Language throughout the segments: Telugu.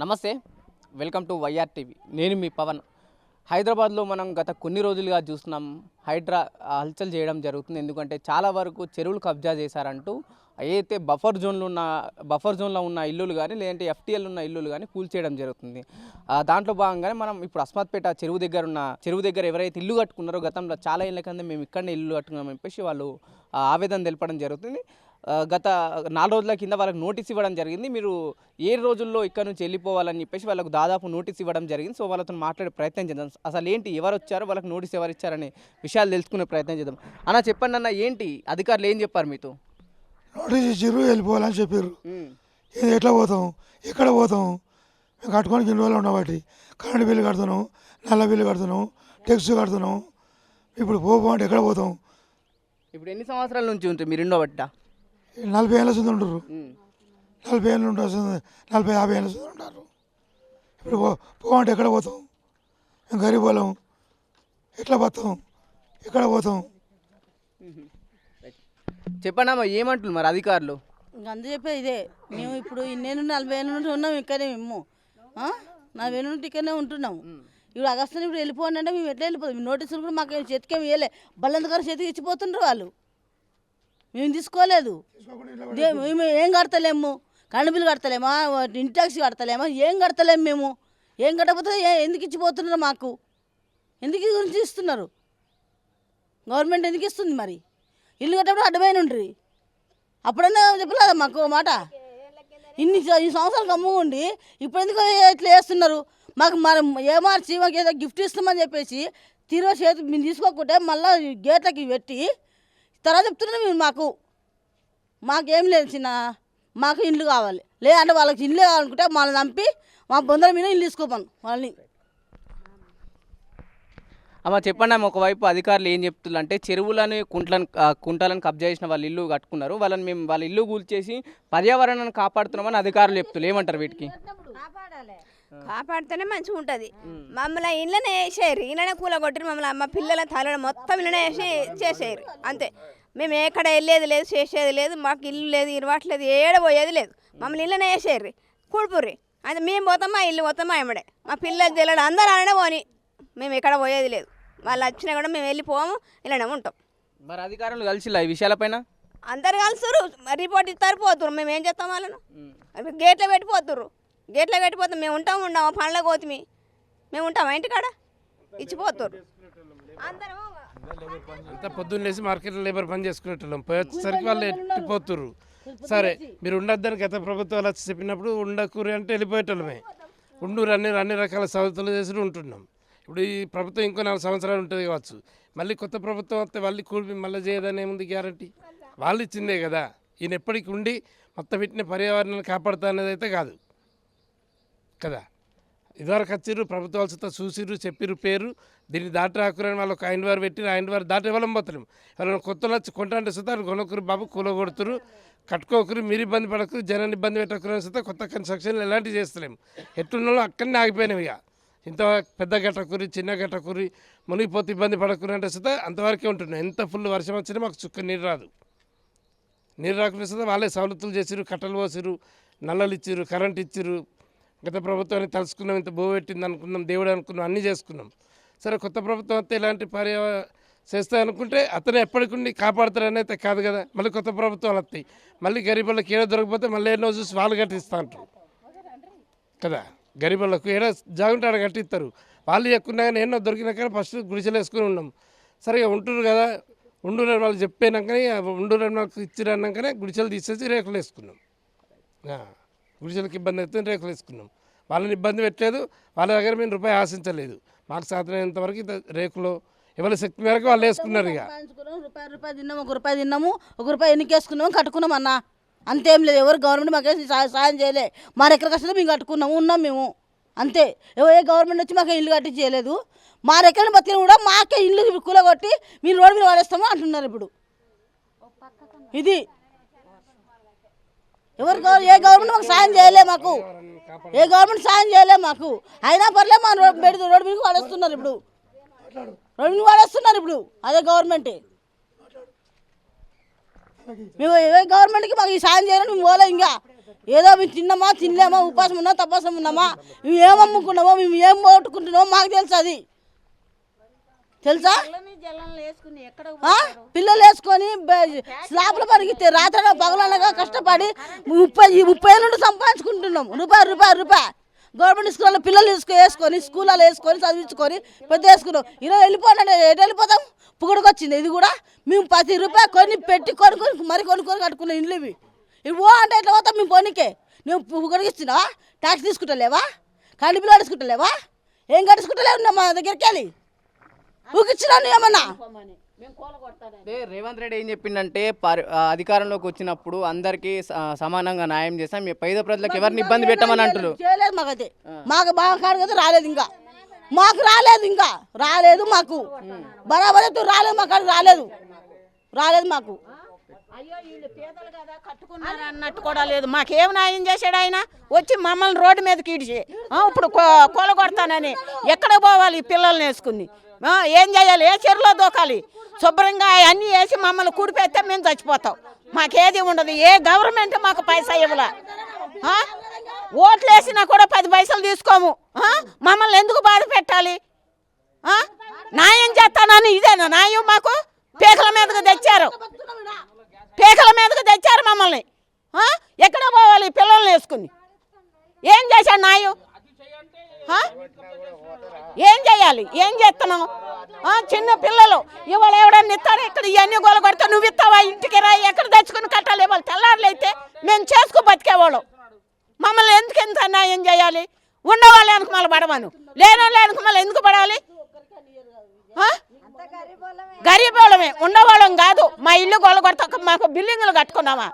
నమస్తే వెల్కమ్ టు వైఆర్ టీవీ. నేను మీ పవన్. హైదరాబాద్లో మనం గత కొన్ని రోజులుగా చూస్తున్నాం హైడ్రా హల్చల్ చేయడం జరుగుతుంది. ఎందుకంటే చాలా వరకు చెరువులు కబ్జా చేశారంటూ అయితే బఫర్ జోన్లో ఉన్న బఫర్ జోన్లో ఉన్న ఇల్లులు కానీ లేదంటే ఎఫ్టీఎల్ ఉన్న ఇల్లులు కానీ కూల్చేయడం జరుగుతుంది. దాంట్లో భాగంగానే మనం ఇప్పుడు అస్మత్పేట చెరువు దగ్గర ఉన్న చెరువు దగ్గర ఎవరైతే ఇల్లు కట్టుకున్నారో గతంలో చాలా ఇళ్ళ కింద మేము ఇక్కడనే ఇల్లు కట్టుకున్నామని చెప్పేసి వాళ్ళు ఆవేదన తెలపడం జరుగుతుంది. గత నాలుగు రోజుల కింద వాళ్ళకి నోటీస్ ఇవ్వడం జరిగింది. మీరు ఏ రోజుల్లో ఇక్కడ నుంచి వెళ్ళిపోవాలని చెప్పేసి వాళ్ళకు దాదాపు నోటీస్ ఇవ్వడం జరిగింది. సో వాళ్ళతో మాట్లాడే ప్రయత్నం చేద్దాం. అసలు ఏంటి ఎవరు వచ్చారో? వాళ్ళకి నోటీస్ ఎవరు ఇచ్చారనే విషయాలు తెలుసుకునే ప్రయత్నం చేద్దాం. అన్న చెప్పండి అన్న ఏంటి? అధికారులు ఏం చెప్పారు మీతో నోటీస్ ఇచ్చిర్రు వెళ్ళిపోవాలని చెప్పారు ఎట్లా పోతాం? ఎక్కడ పోతాం? మేము కట్టుకోనికి ఇన్ని రోజులు ఉండబట్టి కరెంట్ బిల్లు కడుతున్నాం నల్ల బిల్లు కడుతున్నాం టెక్స్ కడుతున్నాం. ఇప్పుడు పోపో అంటే ఎక్కడ పోతాం? ఇప్పుడు ఎన్ని సంవత్సరాల నుంచి ఉంటుంది మీరు రెండో బట్ట నలభై ఏళ్ళ సుంది ఉంటారు నలభై ఏళ్ళు ఉంటుంది నలభై యాభై ఏళ్ళ సుంది ఉంటారు. ఇప్పుడు పో పో అంటే ఎక్కడ పోతాం? మేము గరీబ్ వాళ్ళం. ఎట్లా పోతాం ఎక్కడ పోతాం? చెప్పండి అమ్మా ఏమంటున్నారు మరి అధికారులు? ఇంక అందు చెప్పేది ఇదే. మేము ఇప్పుడు నేను నలభై ఏళ్ళ నుండి ఉన్నాం ఇక్కడే మేము. ఆ? నలభై ఏళ్ళ నుండి ఇక్కడనే ఉంటున్నాము ఇప్పుడు అగస్టుని ఇప్పుడు వెళ్ళిపోండి అంటే మేము ఎట్లా వెళ్ళిపోతాం? నోటీసులు కూడా మాకు చేతికేం ఇవ్వలే బల్లంతగారు చేతికి ఇచ్చిపోతుండ్రు వాళ్ళు. మేము తీసుకోలేదు. మేము ఏం కడతలేము. Current bill కడతలేమా? ఇంటి ట్యాక్సీ కడతలేమా? ఏం కడతలేము మేము. ఏం కట్టకపోతే ఎందుకు ఇచ్చిపోతున్నారు మాకు? ఎందుకు గురించి ఇస్తున్నారు? గవర్నమెంట్ ఎందుకు ఇస్తుంది మరి? ఇల్లు కట్టప్పుడు అడ్డమైన ఉండ్రి. అప్పుడన్నా చెప్పలేదా మాకు మాట? ఇన్ని ఈ సంవత్సరాలు గమ్ముగుండి ఇప్పుడు ఎందుకు ఇట్లా చేస్తున్నారు? మాకు మరి ఏ మార్చి మాకు ఏదో గిఫ్ట్ ఇస్తామని చెప్పేసి తీరువ చేతి మేము తీసుకోకుంటే మళ్ళీ గేట్లకి పెట్టి తర్వాత చెప్తున్నారు మీరు మాకు మాకేం లేదు చిన్న మాకు ఇల్లు కావాలి. లేదంటే వాళ్ళకి ఇల్లు కావాలనుకుంటే వాళ్ళని చంపి మా బొందల మీద ఇల్లు తీసుకోపాను వాళ్ళని. అమ్మ చెప్పండి అమ్మ ఒకవైపు అధికారులు ఏం చెప్తున్నారు అంటే చెరువులని కుంట్లను కుంటలను కబ్జా చేసిన వాళ్ళ ఇల్లు కట్టుకున్నారు. వాళ్ళని మేము వాళ్ళ ఇల్లు కూల్చేసి పర్యావరణాన్ని కాపాడుతున్నామని అధికారులు చెప్తున్నారు ఏమంటారు వీటికి? కాపాడితేనే మంచిగా ఉంటుంది. మమ్మల్ని ఇళ్ళనే వేసేయరు ఇళ్ళనే కూల కొట్టిరు మమ్మల్ని. మా పిల్లల తల మొత్తం ఇళ్ళనే వేసి చేసేయరు అంతే. మేము ఎక్కడ వెళ్ళేది లేదు చేసేది లేదు మాకు ఇల్లు లేదు ఇరవట్లేదు ఏడ పోయేది లేదు. మమ్మల్ని ఇళ్ళనే వేసేయరు కూడుపుర్రి. అయితే మేము పోతాం మా ఇల్లు పోతాం మా ఎమ్మడే. మా పిల్లలు తెల్లడు అందరూ అలానే పోని. మేము ఎక్కడ పోయేది లేదు. వాళ్ళు వచ్చినా కూడా మేము వెళ్ళిపోము ఇలానే ఉంటాం. మరి అధికారులు కలిసిలా ఈ విషయాలపైన అందరు కలుసురు రిపోర్ట్ ఇస్తారు పోతురు మేము ఏం చేస్తాం వాళ్ళను? గేట్లో పెట్టిపోతుర్రు గేట్లో పెట్టిపోతాం మేము ఉంటాం ఉండము పండ్ల కోతిమి మేము ఉంటాం ఇంటికాడ? ఇచ్చిపోతుర్రు అందరం అంతా పొద్దున్న లేసి మార్కెట్లో లేబర్ పని చేసుకునేటోళ్ళం. పోయేసరికి వాళ్ళు ఎట్టిపోతుర్రు? సరే మీరు ఉండొద్దని గత ప్రభుత్వాలు వచ్చి చెప్పినప్పుడు ఉండకూరి అంటే వెళ్ళిపోయేటోళ్ళమే. ఉండూరు అన్ని అన్ని రకాల సవతులు చేసి ఉంటున్నాం. ఇప్పుడు ఈ ప్రభుత్వం ఇంకో నాలుగు సంవత్సరాలు ఉంటుంది కావచ్చు. మళ్ళీ కొత్త ప్రభుత్వం వస్తే మళ్ళీ కూలి మళ్ళీ చేయదని ఏముంది గ్యారంటీ? వాళ్ళు ఇచ్చిందే కదా. ఈయన ఎప్పటికి ఉండి మొత్తం వీటిని పర్యావరణాన్ని కాపాడుతా అనేది అయితే కాదు. కదా? ఇదివరకు వచ్చిర్రు ప్రభుత్వాలు సుతా చూసిర్రు చెప్పిర్రు పేరు. దీన్ని దాటి రాకురని వాళ్ళు ఒక ఆయన వారు పెట్టిన ఆయన వారు దాటి ఇవ్వలేం పోతున్నాం ఎవరైనా కొత్తలు వచ్చి కొంటాంటే సుతారు కొనకురు బాబు కూల కొడుతురు కట్టుకోకరు మీరు ఇబ్బంది పడకరు జనాన్ని ఇబ్బంది పెట్టకురని సుతా కొత్త కన్స్ట్రక్షన్లు ఎలాంటివి చేస్తలేము ఎట్లున్నాలో అక్కడనే ఆగిపోయినాం ఇక. ఇంత పెద్ద గట్టకురి చిన్న గట్టకురి మునిగిపోతే ఇబ్బంది పడకురు అంటే సుతా అంతవరకే ఉంటున్నాం. ఎంత ఫుల్ వర్షం వచ్చినా మాకు చుక్క నీరు రాదు. నీరు రాకుండా వాళ్ళే సవలతులు చేసిరు కట్టలు పోసిరు నల్లలు ఇచ్చిరు కరెంట్ ఇచ్చిర్రు గత ప్రభుత్వాన్ని తలుసుకున్నాం ఇంత భూ పెట్టింది అనుకున్నాం దేవుడు అనుకున్నాం అన్నీ చేసుకున్నాం. సరే కొత్త ప్రభుత్వం వస్తే ఇలాంటి పర్యావ చేస్తా అనుకుంటే అతను ఎప్పటికుండి కాపాడుతారని అయితే కాదు కదా. మళ్ళీ కొత్త ప్రభుత్వాలు వస్తాయి. మళ్ళీ గరీబులకు ఏదో దొరకపోతే మళ్ళీ ఎన్నో చూసి వాళ్ళు కట్టిస్తా అంటారు. కదా? గరీబులకు ఏదో జాగుంటే ఆడ కట్టిస్తారు. వాళ్ళు ఎక్కున్నా కానీ ఎన్నో దొరికినా కానీ ఫస్ట్ గుడిసెలు వేసుకుని ఉన్నాం సరిగా ఉంటున్నారు కదా. ఉండురని వాళ్ళు చెప్పినాకనే ఉండురని వాళ్ళకి ఇచ్చిరన్నాకనే గుడిసెలు తీసేసి రేకులు వేసుకున్నాం. గుడిసెలకు ఇబ్బంది అవుతుంది రేకులు వేసుకున్నాం. వాళ్ళని ఇబ్బంది పెట్టలేదు వాళ్ళ దగ్గర మేము రూపాయి ఆశించలేదు. మాకు సాధ్యమైనంత వరకు రేకులు ఎవరి శక్తి మేరకు వాళ్ళు వేసుకున్నారు ఇక. రూపాయి రూపాయి తిన్నాము ఒక రూపాయి తిన్నాము ఒక రూపాయి ఎన్నికేసుకున్నాము కట్టుకున్నాం అన్న. అంతేం లేదు ఎవరు గవర్నమెంట్ మాకేసి సాయం చేయలే. మా రెక్కల కష్టం మేము కట్టుకున్నాము ఉన్నాం మేము. అంతే. ఏ గవర్నమెంట్ వచ్చి మాకు ఇల్లు కట్టి చేయలేదు. మా రెక్కల బతికిన కూడా మాకే ఇల్లు కూలగొట్టి మీరు రోడ్డు మీద వాడేస్తాము అంటున్నారు ఇప్పుడు. ఇది ఎవరు ఏ గవర్నమెంట్ మాకు సాయం చేయలే మాకు. ఏ గవర్నమెంట్ సాయం చేయలే మాకు. అయినా పర్లే మా రోడ్డు బయట రోడ్డు మీద వాడేస్తున్నారు ఇప్పుడు. రోడ్డు మీద వాడేస్తున్నారు ఇప్పుడు. అదే గవర్నమెంటే. మేము ఏ గవర్నమెంట్కి మాకు ఈ సాయం చేయాలని మేము పోలే ఇంకా. ఏదో మేము తిన్నామా తినలేమా ఉపాసం ఉన్నా తపాసం ఉన్నామా మేము ఏం అమ్ముకున్నామో మేము ఏం పోగొట్టుకుంటున్నామో మాకు తెలుసు అది. తెలుసా? పిల్లలు వేసుకొని స్లాబ్లు పరిగితే రాత్రి పగలనగా కష్టపడి ముప్పై ముప్పై ఏళ్ళ నుండి సంపాదించుకుంటున్నాం. రూపాయి రూపాయి రూపాయి. గవర్నమెంట్ స్కూల్లో పిల్లలు వేసుకొని స్కూల్లో వేసుకొని చదివించుకొని పెద్ద వేసుకున్నాం ఈరోజు వెళ్ళిపోండి ఎటు వెళ్ళిపోతాం? పుగడికి వచ్చింది ఇది కూడా మేము ప్రతి రూపాయి కొని పెట్టి కొనుక్కొని మరి కొనుక్కొని కట్టుకున్నాం ఇండ్లు ఇవి. ఇవి ఓ అంటే ఎట్లా పోతాం మేము పోనీకే. నువ్వు పుగడికి ఇస్తున్నావా ట్యాక్స్ తీసుకుంటలేవా? కరెంట్ బిల్లు కట్టుకుంటలేవా ఏం కట్టుకుంటలేవు మా దగ్గరికి వెళ్ళి? ఊకిచ్చినాను ఏమన్నా? రేవంత్ రెడ్డి ఏం చెప్పిండంటే ఆ, అధికారంలోకి వచ్చినప్పుడు అందరికీ స- సమానంగా న్యాయం చేస్తాం మీ పేద ప్రజలకు ఎవరిని ఇబ్బంది పెట్టమని అంటారు చేయలేదు మాకైతే మాకు కాడికి అయితే రాలేదు ఇంకా. మాకు రాలేదు ఇంకా. రాలేదు మాకు. బరాబర్ రాలేదు మా కాడికి రాలేదు. రాలేదు మాకు. అయ్యో వీళ్ళు పేదలు కదా కట్టుకున్నారు అన్నట్టు కూడా లేదు. మాకేం న్యాయం చేశాడు ఆయన? వచ్చి మమ్మల్ని రోడ్డు మీదకి ఇడిచి ఆ, ఇప్పుడు కొలగొడతానని ఎక్కడ పోవాలి ఈ పిల్లల్ని వేసుకుని? ఏం చేయాలి? ఏ చెరులో దూకాలి? శుభ్రంగా అన్నీ వేసి మమ్మల్ని కూడిపెడితే మేము చచ్చిపోతాం. మాకేది ఉండదు. ఏ గవర్నమెంట్ మాకు పైసా ఇవ్వలే. ఓట్లు వేసినా కూడా పది పైసలు తీసుకోము. మమ్మల్ని ఎందుకు బాధ పెట్టాలి? న్యాయం చేస్తానని ఇదేనా న్యాయం మాకు? పేకల మీదకు తెచ్చారు. పేకల మీదకు తెచ్చారు మమ్మల్ని. ఎక్కడ పోవాలి? పిల్లల్ని వేసుకుని. ఏం చేశాడు న్యాయం ఏం చేయాలి? ఏం చేస్తున్నావు? చిన్న పిల్లలు ఇవాళ ఎవడన్నా ఇస్తాడు? ఇక్కడ ఇవన్నీ గోల కొడితే నువ్వు ఇస్తావా? ఇంటికి రా ఎక్కడ తెచ్చుకుని కట్టాలి? ఇవాళ తెల్లారులు అయితే మేము చేసుకు బతికేవాళ్ళం మమ్మల్ని ఎందుకు ఎంత అన్యాయం చేయాలి? ఉండవాళ్ళు వెనక మళ్ళీ పడమను. లేని వాళ్ళు వెనక మళ్ళీ ఎందుకు పడాలి? ఆ? గరీబ్ వాళ్ళమే. ఉండవాళ్ళం కాదు. మా ఇల్లు గొల్ల కొడతా మాకు బిల్డింగ్లు కట్టుకున్నామా?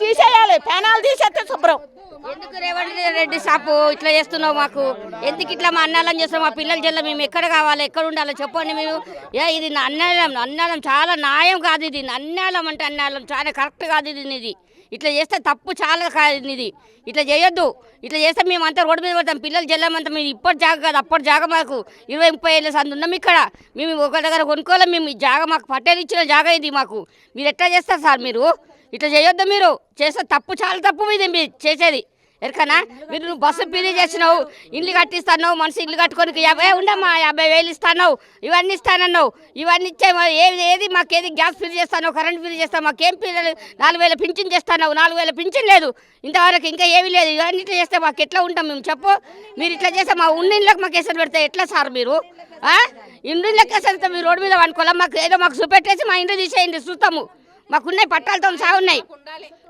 తీసేయాలి. పెనాలు తీసేస్తే శుభ్రం. ఎందుకు రేవంత్ రెడ్డి షాపు ఇట్లా చేస్తున్నావు మాకు. ఎందుకు ఇట్లా మా అన్నాలం చేస్తాం మా పిల్లల జిల్లా మేము ఎక్కడ కావాలి? ఎక్కడ ఉండాలి? చెప్పండి మేము ఏ ఇది నా అన్నాలం అన్నాలం చాలా న్యాయం కాదు ఇది. అన్నాలం అంటే అన్నాలం. చాలా కరెక్ట్ కాదు ఇది ఇది. ఇట్లా చేస్తే తప్పు చాలా కాదు ఇది. ఇట్లా చేయొద్దు. ఇట్లా చేస్తే మేము అంతా రోడ్డు మీద పడతాం. పిల్లలు జల్లమంతా మేము ఇప్పటి జాగ కాదు అప్పటి జాగ మాకు ఇరవై ముప్పై ఏళ్ళ సందు ఉన్నాం ఇక్కడ. మేము ఒక దగ్గర కొనుక్కోవాలి మేము ఈ జాగ మాకు పట్టేది ఇచ్చిన జాగ ఇది మాకు. మీరు ఎట్లా చేస్తారు సార్ మీరు? ఇట్లా చేయొద్దు మీరు? చేస్తే తప్పు చాలా తప్పు ఇది మీరు చేసేది. ఎరకనా మీరు నువ్వు బస్సు పీరీ చేసినావు ఇల్లు కట్టిస్తాను మనిషి ఇల్లు కట్టుకొని యాభై ఉండమ్మా యాభై వేలు ఇస్తాను ఇవన్నీ ఇస్తానన్నావు ఇవన్నీ ఇచ్చే ఏది ఏది మాకేది గ్యాస్ ఫిల్ చేస్తాను కరెంట్ ఫిల్ చేస్తాను మాకేం పిల్లలు నాలుగు వేల పింఛన్ చేస్తాను నాలుగు వేల పింఛన్ లేదు ఇంతవరకు ఇంకా ఏమీ లేదు ఇవన్నీ ఇట్లా చేస్తే మాకు ఎట్లా ఉంటాం మేము చెప్పు మీరు ఇట్లా చేస్తే మా ఉన్నిళ్ళకి మాకు కేసులు పెడితే ఎట్లా సార్ మీరు ఆ? ఇండ్లకి ఎసరితే మీరు రోడ్డు మీద అనుకోలే మాకు ఏదో మాకు చూపెట్టేసి మా ఇంట్లో తీసేయండి చూస్తాము మాకున్నాయి పట్టాలతో సహా ఉన్నాయి.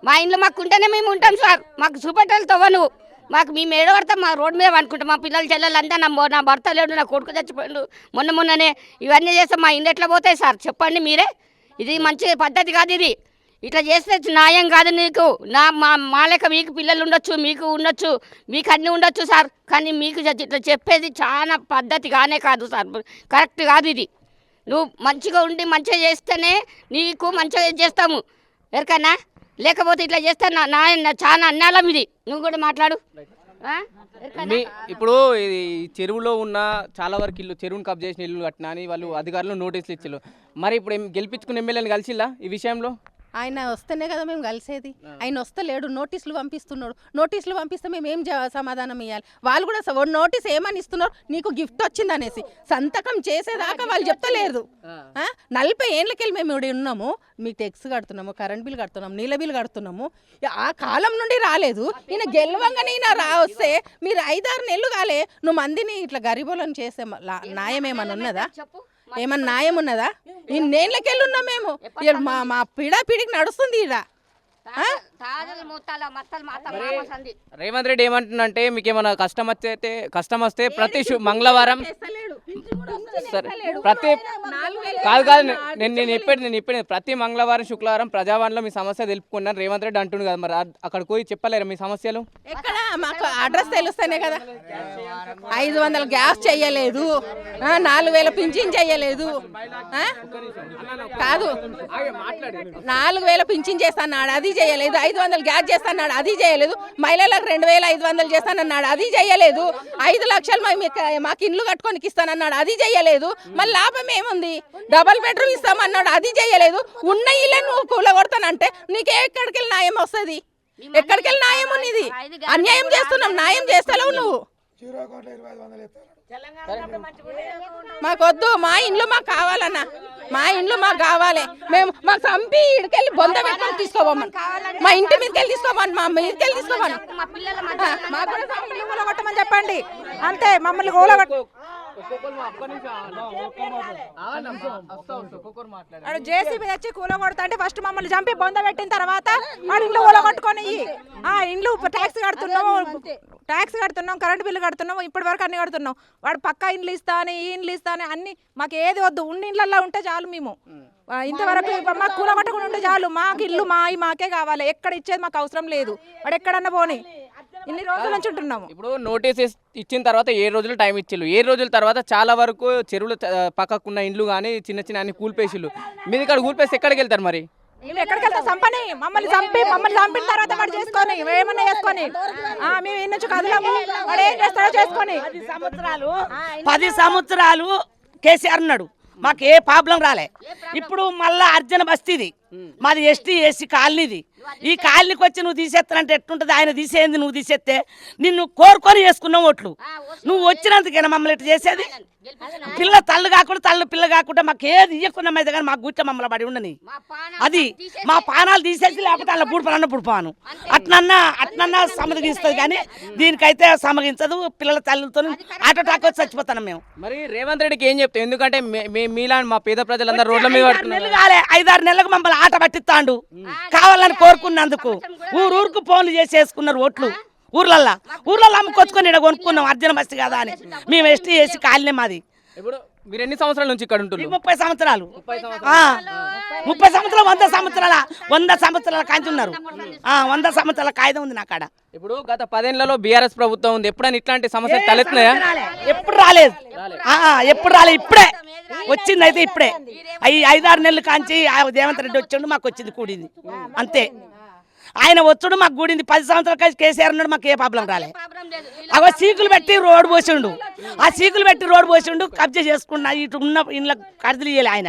మా ఇంట్లో మాకు ఉంటేనే మేము ఉంటాం సార్. మాకు చూపెట్టాలతో నువ్వు. మాకు మేము ఏడవడతాం మా రోడ్డు మీద అనుకుంటాం మా పిల్లలు చెల్లెలంతా నా నా భర్త లేడు నా కొడుకు చచ్చిపోయాడు. మొన్న మొన్ననే ఇవన్నీ చేస్తే మా ఇంట్లో ఎట్లా పోతాయి సార్? చెప్పండి మీరే. ఇది మంచి పద్ధతి కాదు ఇది. ఇట్లా చేస్తే న్యాయం కాదు నీకు. నా మా మా లెక్క మీకు పిల్లలు ఉండొచ్చు మీకు ఉండొచ్చు మీకు అన్నీ ఉండొచ్చు సార్. కానీ మీకు ఇట్లా చెప్పేది చాలా పద్ధతి కానే కాదు సార్. కరెక్ట్ కాదు ఇది. నువ్వు మంచిగా ఉండి మంచిగా చేస్తేనే నీకు మంచిగా చేస్తాము. ఎరకన్నా లేకపోతే ఇట్లా చేస్తే నా నా చాలా అన్నాలం ఇది. నువ్వు కూడా మాట్లాడు. మీ ఇప్పుడు ఇది చెరువులో ఉన్న చాలా వరకు ఇల్లు చెరువుని కబ్ చేసిన ఇల్లు కట్టినా అని వాళ్ళు అధికారులు నోటీసులు ఇచ్చారు మరి ఇప్పుడు ఏం గెలిపించుకున్న ఎమ్మెల్యేని కలిసిల్లా ఈ విషయంలో? ఆయన వస్తేనే కదా మేము కలిసేది. ఆయన వస్తలేడు నోటీసులు పంపిస్తున్నాడు. నోటీసులు పంపిస్తే మేము ఏం సమాధానం ఇవ్వాలి వాళ్ళు కూడా నోటీస్ ఏమని ఇస్తున్నారు నీకు గిఫ్ట్ వచ్చింది అనేసి. సంతకం చేసేదాకా వాళ్ళు చెప్తలేరు. ఆ? నలభై ఏళ్ళకెళ్ళి మేము ఇక్కడ ఉన్నాము. మీకు టెక్స్ కడుతున్నాము కరెంట్ బిల్ కడుతున్నాము నీళ్ళ బిల్ కడుతున్నాము. ఆ కాలం నుండి రాలేదు. ఈయన గెలవంగానే ఈయన రా వస్తే మీరు ఐదారు నెలలు కాలే. నువ్వు మందిని ఇట్లా గరీబులను చేసే మ- న్యాయం ఉన్నదా? ఏమన్నా న్యాయం ఉన్నదా? ఇన్నేళ్ళకెళ్ళి ఉన్నాం మేము. మా మా పిడా పిడికి నడుస్తుంది సంది రేవంత్ రెడ్డి ఏమంటుందంటే మీకు ఏమైనా కష్టం వస్తే కష్టం వస్తే ప్రతి మంగళవారం సరే. ప్రతి కాదు కాదు నేను నేను చెప్పేది నేను చెప్పేది ప్రతి మంగళవారం శుక్రవారం ప్రజావాణిలో మీ సమస్య తెలుపుకున్నాను రేవంత్ రెడ్డి అంటుండు కదా మరి. అక్కడికి పోయి చెప్పలేరు మీ సమస్యలు? ఎక్కడ? మాకు అడ్రస్ తెలుస్తేనే కదా. ఐదు వందల గ్యాస్ చెయ్యలేదు. నాలుగు వేల పింఛన్ చెయ్యలేదు. కాదు. నాలుగు వేల పింఛన్ చేస్తాన్నాడు అది చేయలేదు ఐదు వందలు గ్యాస్ చేస్తాన్నాడు అది చేయలేదు మహిళలకు రెండు వేల ఐదు వందలు చేస్తానన్నాడు అది చేయలేదు ఐదు లక్షలు మాకు ఇల్లు కట్టుకొని ఇస్తానన్నాడు అది చేయలేదు మళ్ళీ లాభం ఏముంది? డబల్ బెడ్రూమ్ ఇస్తామన్నాడు అది చేయలేదు ఉన్న ఇల్లు నువ్వు కూలగొడతానంటే నీకు ఎక్కడికి వెళ్ళి న్యాయం వస్తుంది? ఎక్కడికి వెళ్ళి న్యాయం ఉన్నది? అన్యాయం చేస్తున్నాం న్యాయం చేస్తలేవు నువ్వు. మాకొద్దు మా ఇండ్లు మాకు కావాలన్నా. మా ఇండ్లు మాకు కావాలి. మేము మాకు చంపి ఇడికెళ్ళి బొంద పెట్టుకొని తీసుకోమని మా ఇంటి మీదకి వెళ్ళి తీసుకోమని మా మీదకి వెళ్ళి తీసుకోమని కూలగొట్టమని చెప్పండి. అంతే మమ్మల్ని కూలగొట్ట వాడు జేసీబీ తెచ్చి కూలగొడతా అంటే ఫస్ట్ మమ్మల్ని చంపి బొంద పెట్టిన తర్వాత వాడు ఇండ్లు కూలగొట్టుకొని. ఆ ఇండ్లు ట్యాక్స్ కడుతున్నాము ట్యాక్స్ కడుతున్నాం కరెంట్ బిల్లు కడుతున్నాం ఇప్పటి వరకు అన్ని కడుతున్నాం వాడు పక్కా ఇండ్లు ఇస్తాను ఈ ఇండ్లు ఇస్తాను అన్ని మాకు ఏది వద్దు. ఉన్న ఇండ్లల్లో ఉంటే చాలు మేము. ఇంతవరకు మాకు కూలగొట్టకుండా ఉంటే చాలు. మాకు ఇల్లు మా మాకే కావాలి. ఎక్కడ ఇచ్చేది మాకు అవసరం లేదు. వాడు ఎక్కడన్నా పోని. ఇన్ని రోజుల నుంచి ఉంటున్నాము. ఇప్పుడు నోటీస్ ఇచ్చిన తర్వాత ఏ రోజులు టైం ఇచ్చిళ్ళు ఏ రోజుల తర్వాత చాలా వరకు చెరువులు పక్కకున్న ఇండ్లు కానీ చిన్న చిన్న అన్ని కూల్పేసిళ్ళు మీరు ఇక్కడ కూల్పేసి ఎక్కడికి వెళ్తారు మరి? ఎక్కడికి వెళ్తాం? చంపని మమ్మల్ని చంపి మమ్మల్ని చంపిన తర్వాత వాడు చేసుకొని ఏమన్నా చేసుకొని. ఆ, మేము ఈ నుంచి కదలము. వాడు ఏం చేస్తాడో చేసుకొని. సంవత్సరాలు. పది సంవత్సరాలు కేసీఆర్ ఉన్నాడు. మాకు ఏ ప్రాబ్లం రాలే. ఇప్పుడు మళ్ళా అర్జున బస్తీది. మాది ఎస్టీ ఎస్సీ కాలనీది. ఈ కాలనీకి వచ్చి నువ్వు తీసేస్తానంటే ఎట్టుంటది ఆయన తీసేయంది నువ్వు తీసేస్తే నిన్ను కోరుకొని వేసుకున్నావు ఓట్లు. నువ్వు వచ్చినందుకేనా మమ్మల్ని ఇట్లా చేసేది? పిల్ల తల్లు కాకుండా తల్లు పిల్ల కాకుండా మాకు ఏది ఇయ్యకున్నాం అయితే కానీ మాకు గుట్ట మమ్మల్ని పడి ఉండని. అది మా పానాలు తీసేసి లేకపోతే అలా బుడిపాలన్న బుడిపాను అట్నన్నా అట్నన్నా సమగిస్తుంది కానీ దీనికైతే సమగించదు పిల్లల తల్లులతో ఆటో టాక్ వచ్చి చచ్చిపోతాం మేము. మరి రేవంత్ రెడ్డికి ఏం చెప్తాం ఎందుకంటే మే- మే- మీలాంటి మా పేద ప్రజలందరూ రోడ్ల మీద ఐదారు నెలలకు మమ్మల్ని ఆట పట్టిస్తాండు కావాలని కోరుకున్నందుకు ఊరు ఊరుకు ఫోన్లు చేసి వేసుకున్నారు ఓట్లు ఊర్లల్లా ఊర్లలో అమ్ముకొచ్చుకొని ఇక్కడ కొనుక్కున్నాం అర్జున బస్తి కదా అని మేము ఎస్టీ వేసి కాలనీ మాది ఇప్పుడు మీరు ఎన్ని సంవత్సరాల నుంచి ఇక్కడ ఉంటున్నారు? ముప్పై సంవత్సరాలు. ఆ, ముప్పై సంవత్సరాలు వంద సంవత్సరాల వంద సంవత్సరాల కాంచి ఉన్నారు. ఆ, వంద సంవత్సరాల కాయిదా ఉంది నా కాడ ఇప్పుడు గత పదేళ్ళలో బీఆర్ఎస్ ప్రభుత్వం ఉంది. ఎప్పుడైనా ఇట్లాంటి సమస్యలు తలెత్తున్నాయా? ఎప్పుడు రాలేదు. ఆ, ఎప్పుడు రాలేదు. ఇప్పుడే. వచ్చింది అయితే ఇప్పుడే. ఐదారు నెలలు కాంచి ఆ దేవంత్ రెడ్డి వచ్చిండు మాకు వచ్చింది కూడింది. అంతే. ఆయన వచ్చుడు మాకు కూడింది పది సంవత్సరాల కాంచి కేసీఆర్ ఉన్నాడు మాకు ఏ ప్రాబ్లం రాలే. అవ సీకులు పెట్టి రోడ్డు పోసిండు. ఆ సీకులు పెట్టి రోడ్డు పోసిండు కబ్జా చేసుకున్నా ఇటు ఉన్న ఇండ్ల కడతలు ఇయ్యలే ఆయన.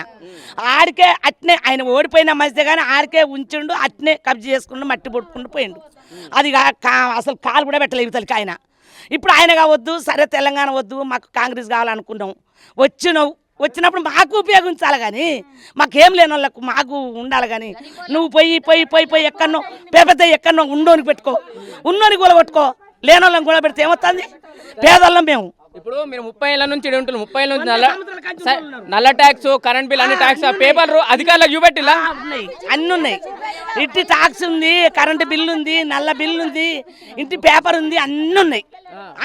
ఆడికే అట్నే ఆయన ఓడిపోయిన మంచిదే కానీ ఆడికే ఉంచిండు అట్నే కబ్జా చేసుకుంటూ మట్టి పొడుకుంటూ పోయిండు. అది అసలు కాలు కూడా పెట్టలేదు ఇవతలకి ఆయన. ఇప్పుడు ఆయన కావద్దు సరే తెలంగాణ వద్దు మాకు కాంగ్రెస్ కావాలనుకున్నాం. వచ్చినావు వచ్చినప్పుడు మాకు ఉపయోగించాలి కానీ మాకేం లేని వాళ్ళకు మాకు ఉండాలి కానీ నువ్వు పోయి పోయి పోయి పోయి ఎక్కడనో పెద్ద ఎక్కడనో ఉండోనికి పెట్టుకో ఉన్నోని కూడా పెట్టుకో లేని వాళ్ళని కూడా పెడితే ఏమవుతుంది పేదవాళ్ళం మేము. ఇప్పుడు మీరు ముప్పై ఏళ్ళ నుంచి ముప్పై ఏళ్ళ నుంచి నల్ల సరే, నల్ల ట్యాక్స్ కరెంట్ బిల్ అన్ని ట్యాక్స్ పేపర్ అధికారులకు చూపెట్టిలా? ఉన్నాయి. అన్ని ఉన్నాయి. ఇంటి టాక్స్ ఉంది కరెంటు బిల్లు ఉంది నల్ల బిల్లు ఉంది ఇంటి పేపర్ ఉంది అన్ని ఉన్నాయి.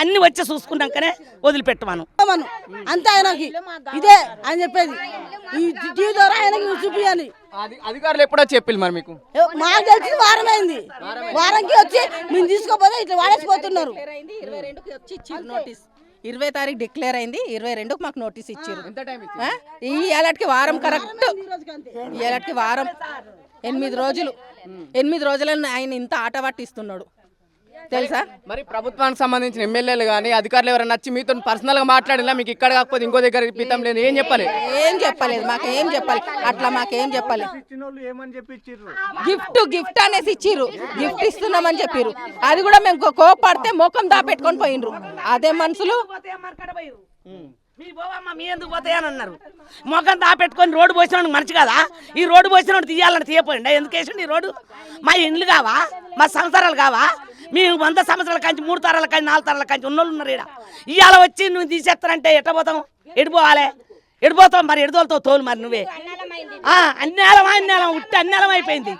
అన్ని వచ్చి చూసుకున్నాకనే వదిలిపెట్టమను మనం అంతే ఆయనకి. ఇదే ఆయన చెప్పేది. ఈ టీవీ ద్వారా ఆయనకి చూపించాలి అది అధికారులు ఎప్పుడో చెప్పిల్లు మరి మీకు? మాకు తెలిసి వారం అయింది వారంకి వచ్చి మేము తీసుకోపోతే ఇట్లా వాడేసిపోతున్నారు. ఇరవై రెండుకి వచ్చి నోటీస్. ఇరవై తారీఖు డిక్లేర్ అయింది ఇరవై రెండుకి మాకు నోటీస్ ఇచ్చారు? ఈ ఏలాటికి వారం కరెక్ట్. ఈ ఏలాటికి వారం. ఎనిమిది రోజులు. ఎనిమిది రోజులను ఆయన ఇంత ఆట పట్టిస్తున్నాడు. తెలుసా? మరి ప్రభుత్వానికి సంబంధించిన ఎమ్మెల్యేలు కానీ అధికారులు ఎవరైనా వచ్చి మీతో పర్సనల్గా మాట్లాడినా మీకు ఇక్కడ కాకపోతే ఇంకో దగ్గర పితం లేదు. ఏం చెప్పాలి? ఏం చెప్పలేదు మాకు ఏం చెప్పాలి? అట్లా మాకేం చెప్పాలి? గిఫ్ట్ గిఫ్ట్ అనేసి ఇచ్చిర్రు. గిఫ్ట్ ఇస్తున్నామని చెప్పిర్రు. అది కూడా మేము కోపడితే ముఖం దాపెట్టుకొని పోయిండ్రు అదే మనుషులు? మీ పోవమ్మ మీ ఎందుకు పోతాయని అన్నారు. మొఖం దాపెట్టుకొని రోడ్డు పోసినోడు మంచి కదా? ఈ రోడ్డు పోసినోడు తీయాలని తీయపోయిండా? ఎందుకు వేసిండు ఈ రోడ్డు? మా ఇండ్లు కావా? మా సంసారాలు కావా? మేము వంద సంవత్సరాల కంచి మూడు తరాల కాంచి నాలుగు తరాల కాంచి ఉన్నోళ్ళు ఉన్నారు ఇక్కడ ఇవాళ వచ్చి నువ్వు తీసేస్తానంటే ఎట్ట పోతాం ఎడిపోవాలి ఎడిపోతాం మరి? ఎడదోలుతావు తోలు మరి నువ్వే. ఆ, అన్నేలం ఉట్టి అన్నేలం అయిపోయింది.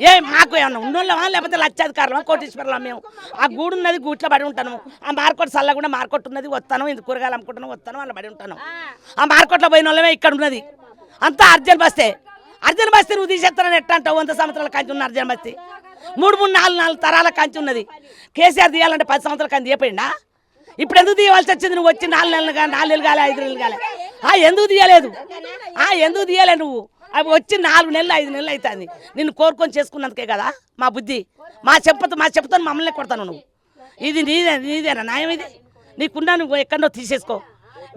ఏ మాకు ఏమన్నా ఉన్నోళ్ళమా? లేకపోతే లక్షాధికారులమా? కోటీశ్వరులమా మేము? ఆ గూడు ఉన్నది గూట్లో పడి ఉంటాను. ఆ మార్కెట్ చల్లకుండా మార్కెట్ ఉన్నది వస్తాను. ఇంత కూరగాయలు అమ్ముకుంటాను వస్తాను అలా పడి ఉంటాను. ఆ మార్కెట్లో పోయిన వాళ్ళమే ఇక్కడ ఉన్నది. అంతా అర్జున్ బస్తే. అర్జున్ బస్తీ నువ్వు తీసేస్తానని ఎట్ట అంటావు? వంద సంవత్సరాల కాంచి ఉన్న అర్జున్ బస్తీ. మూడు మూడు నాలుగు నాలుగు తరాల కంచి ఉన్నది. కేసీఆర్ తీయాలంటే పది సంవత్సరాల కంచి తీయపోయిందా ఇప్పుడు ఎందుకు తీయవలసి వచ్చింది? నువ్వు వచ్చి నాలుగు నెలలు కానీ నాలుగు నెలలు కాలే ఐదు నెలలు కాలే. ఆ ఎందుకు తీయలేదు? ఆ ఎందుకు తీయలే నువ్వు? అవి వచ్చి నాలుగు నెలలు ఐదు నెలలు అవుతుంది నిన్ను కోరుకొని చేసుకున్నందుకే కదా మా బుద్ధి. మా చెప్పతో మా చెప్పుతో మమ్మల్ని కొడతాను నువ్వు. ఇది నీదే నీదేనా న్యాయం ఇది? నీకున్నా నువ్వు ఎక్కడో తీసేసుకో.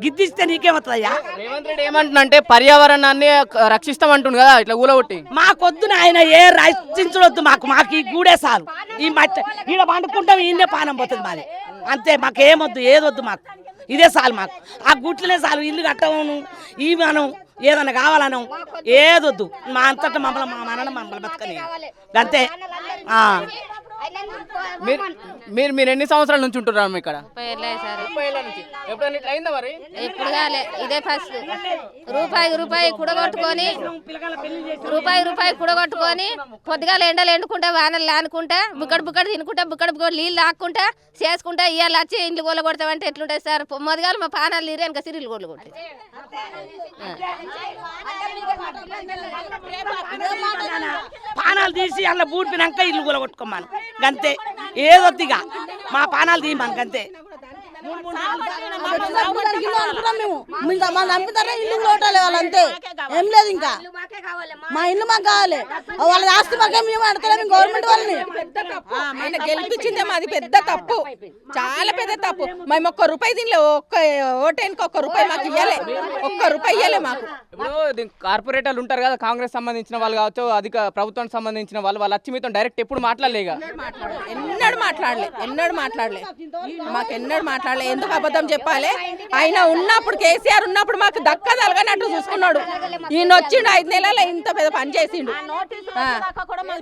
గిద్దిస్తే నీకేమవుతుందయ్యా? రేవంత్ రెడ్డి ఏమంటున్నంటే పర్యావరణాన్ని రక్షిస్తామంటుండు కదా ఇట్లా ఊలగొట్టి. మాకొద్దు ఆయన ఏ రచించవద్దు మాకు మాకు ఈ గూడే చాలు. ఈ మట్టి ఈడ పండుకుంటాం ఈయనే పానం పోతుంది మాది. అంతే మాకు ఏమొద్దు ఏదొద్దు మాకు. ఇదే చాలు మాకు. ఆ గుట్లనే చాలు ఇల్లు కట్టమను ఈ మనం ఏదన్నా కావాలను ఏదొద్దు. మా అంతటా మమ్మల్ని మా మనని మమ్మల్ని బతకని అంతే. ఆ. మీరు మీరు మీరు ఎన్ని సంవత్సరాల నుంచి ఉంటున్నారు ఇక్కడ? ఎప్పుడైనా ఇట్లా అయిందా మరి? ఎప్పుడు కాలే ఇదే ఫస్ట్ రూపాయి రూపాయి కూడగొట్టుకొని రూపాయి రూపాయి కూడగొట్టుకొని పొద్దుగాల ఎండలు ఎండుకుంటా వానలు లానుకుంటా బుక్కడు బుక్కడు తినుకుంటా బుక్కడు బుక్కడు నీళ్ళు లాక్కుంటా చేసుకుంటా ఇవాళ వచ్చి ఇంట్లో గోల కొడతామంటే ఎట్లుంటుంది సార్ మొదగాల మా పానాలు నీరు వెనక సిరిలు గోళ్ళు కొట్టి పానాలు తీసి అందులో బూడిపినాక ఇల్లు కూడా కొట్టుకోమను గంతే ఇక మా పానాలు తీయమను గంతే. మేము చంపుతారా ఇల్లు లోటాలి వాళ్ళు అంతే ఏం లేదు ఇంకా. మా ఇల్లు మాకు కావాలి వాళ్ళ ఆస్తి మాకే మేము అడతలేము గవర్నమెంట్ వాళ్ళని. ఆయన గెలిపించిందే మాది పెద్ద తప్పు. చాలా పెద్ద తప్పు. మేము ఒక్క రూపాయి దీనిలో ఒక్క ఓటేనికి ఒక్క రూపాయి మాకు ఇవ్వలే ఒక్క రూపాయి ఇవ్వలే మాకు. కార్పొరేటర్లు ఉంటారు కదా కాంగ్రెస్ సంబంధించిన వాళ్ళు కావచ్చు అధిక ప్రభుత్వానికి సంబంధించిన వాళ్ళు వాళ్ళు వచ్చి మీతో డైరెక్ట్ ఎప్పుడు మాట్లాడలేగా ఎన్నడు మాట్లాడలే. ఎన్నడు మాట్లాడలే. మాకు ఎన్నడు మాట్లాడలే ఎందుకు అబద్ధం చెప్పాలి? ఆయన ఉన్నప్పుడు కేసీఆర్ ఉన్నప్పుడు మాకు దక్క తలగనట్టు చూసుకున్నాడు. ఈయన వచ్చిండు ఐదు నెలలు ఇంత పెద్ద పని చేసిండు.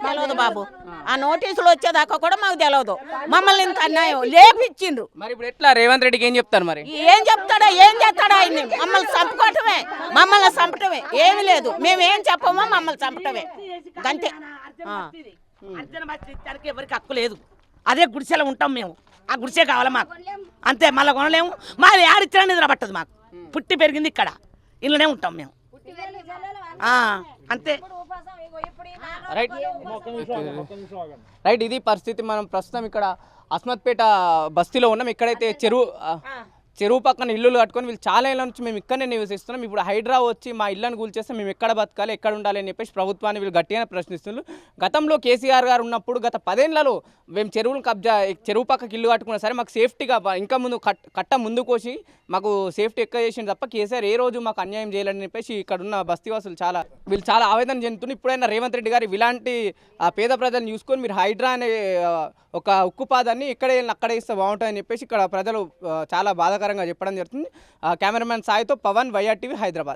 తెలియదు బాబు. ఆ నోటీసులు వచ్చేదాకా కూడా మాకు తెలియదు మమ్మల్ని ఇంత అన్యాయం లేపిచ్చిండ్రు. మరి ఇప్పుడు ఎట్లా రేవంత్ రెడ్డికి ఏం చెప్తారు మరి? ఏం చెప్తాడో ఏం చేస్తాడో ఆయన్ని మమ్మల్ని చంపుకోవటమే. మమ్మల్ని చంపటమే. ఏమి లేదు. మేము ఏం చెప్పమో మమ్మల్ని చంపటమే. అంతే. అర్జున ఎవరికి హక్కు లేదు. అదే గుడిసెలో ఉంటాం మేము. ఆ గుడిసే కావాలి మాకు? అంతే మళ్ళీ కొనలేము. మాది ఆడిచ్చినా నిద్ర పట్టదు మాకు. పుట్టి పెరిగింది ఇక్కడ. ఇళ్ళనే ఉంటాం మేము. అంతే. రైట్. రైట్ ఇది పరిస్థితి. మనం ప్రస్తుతం ఇక్కడ అస్మత్పేట బస్తీలో ఉన్నాం. ఇక్కడైతే చెరువు చెరువు పక్కన ఇల్లులు కట్టుకొని వీళ్ళు చాలా ఇళ్ళ నుంచి మేము ఇక్కడనే నివసిస్తున్నాం. ఇప్పుడు హైడ్రా వచ్చి మా ఇళ్ళని కూల్చేస్తే మేము ఎక్కడ బతకాలి ఎక్కడ ఉండాలి అని చెప్పేసి ప్రభుత్వాన్ని వీళ్ళు గట్టిగానే ప్రశ్నిస్తున్నారు. గతంలో కేసీఆర్ గారు ఉన్నప్పుడు గత పదేళ్ళలో మేము చెరువులు కబ్జా చెరువు పక్కకి ఇల్లు కట్టుకున్నా సరే మాకు సేఫ్టీగా ఇంకా ముందు కట్ కట్ట ముందు కోసి మాకు సేఫ్టీ ఎక్కువ చేసింది తప్ప కేసీఆర్ ఏ రోజు మాకు అన్యాయం చేయాలని చెప్పేసి ఇక్కడ ఉన్న బస్తీవాసులు చాలా వీళ్ళు చాలా ఆవేదన చెందుతున్నారు. ఇప్పుడైనా రేవంత్ రెడ్డి గారు ఇలాంటి పేద ప్రజలను చూసుకొని మీరు హైడ్రా అనే ఒక ఉక్కుపాదాన్ని ఇక్కడే అక్కడే ఇస్తే బాగుంటుందని చెప్పేసి ఇక్కడ ప్రజలు చాలా చాలా బాధాకరంగా చెప్పడం జరుగుతుంది. ఆ, సాయితో పవన్ వైఆర్టీవీ హైదరాబాద్.